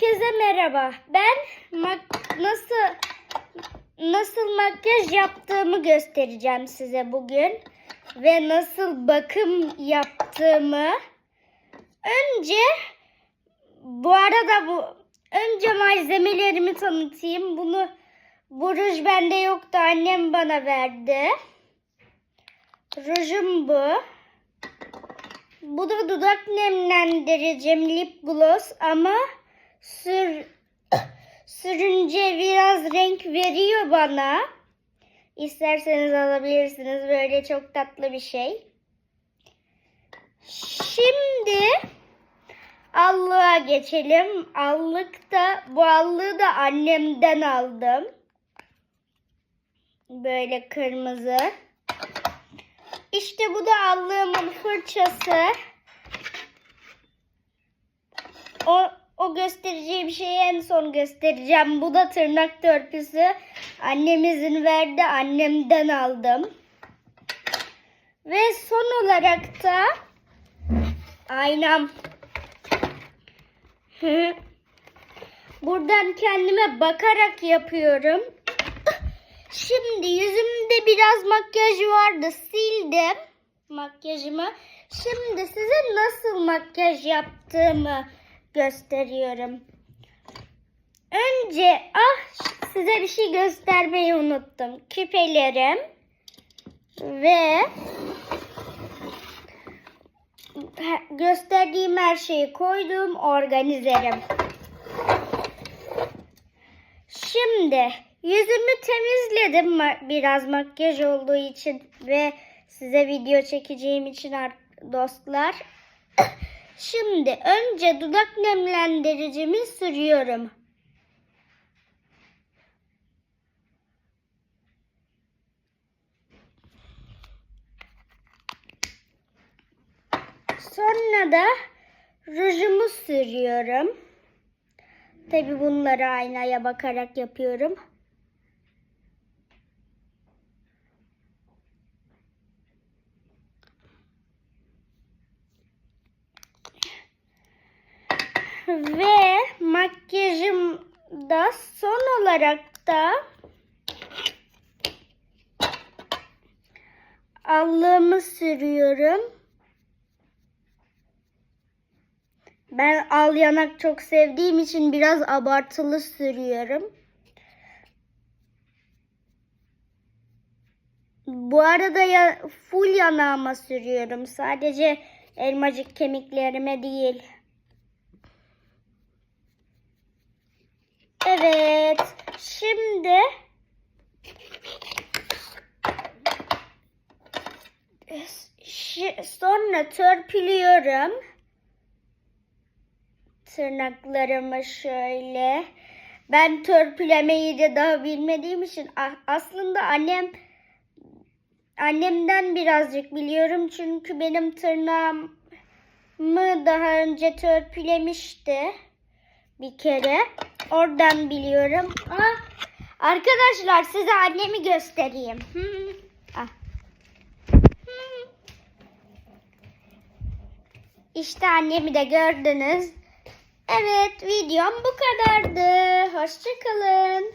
Herkese merhaba. Ben nasıl nasıl makyaj yaptığımı göstereceğim size bugün ve nasıl bakım yaptığımı. Önce bu arada bu önce malzemelerimi tanıtayım. Bunu bu ruj bende yoktu. Annem bana verdi. Rujum bu. Bu da dudak nemlendiricim lip gloss ama sür sürünce biraz renk veriyor bana. İsterseniz alabilirsiniz. Böyle çok tatlı bir şey. Şimdi allığa geçelim. Allık da bu allığı da annemden aldım. Böyle kırmızı. İşte bu da allığımın fırçası. O, göstereceğim şeyi en son göstereceğim. Bu da tırnak törpüsü. Annemizin verdi. Annemden aldım. Ve son olarak da aynam. Buradan kendime bakarak yapıyorum. Şimdi yüzümde biraz makyaj vardı. Sildim makyajımı. Şimdi size nasıl makyaj yaptığımı gösteriyorum. Önce ah size bir şey göstermeyi unuttum. Küpelerim ve gösterdiğim her şeyi koyduğum organizerim. Şimdi yüzümü temizledim biraz makyaj olduğu için ve size video çekeceğim için ar- dostlar. Şimdi önce dudak nemlendiricimi sürüyorum. Sonra da rujumu sürüyorum. Tabi bunları aynaya bakarak yapıyorum. Ve makyajım da son olarak da allığımı sürüyorum. Ben al yanak çok sevdiğim için biraz abartılı sürüyorum. Bu arada ya full yanağıma sürüyorum. Sadece elmacık kemiklerime değil. Evet. Şimdi Şi- sonra törpülüyorum. Tırnaklarımı şöyle. Ben törpülemeyi de daha bilmediğim için aslında annem annemden birazcık biliyorum çünkü benim tırnağımı daha önce törpülemişti bir kere. Oradan biliyorum. Ah, arkadaşlar size annemi göstereyim. Ah. İşte annemi de gördünüz. Evet videom bu kadardı. Hoşçakalın.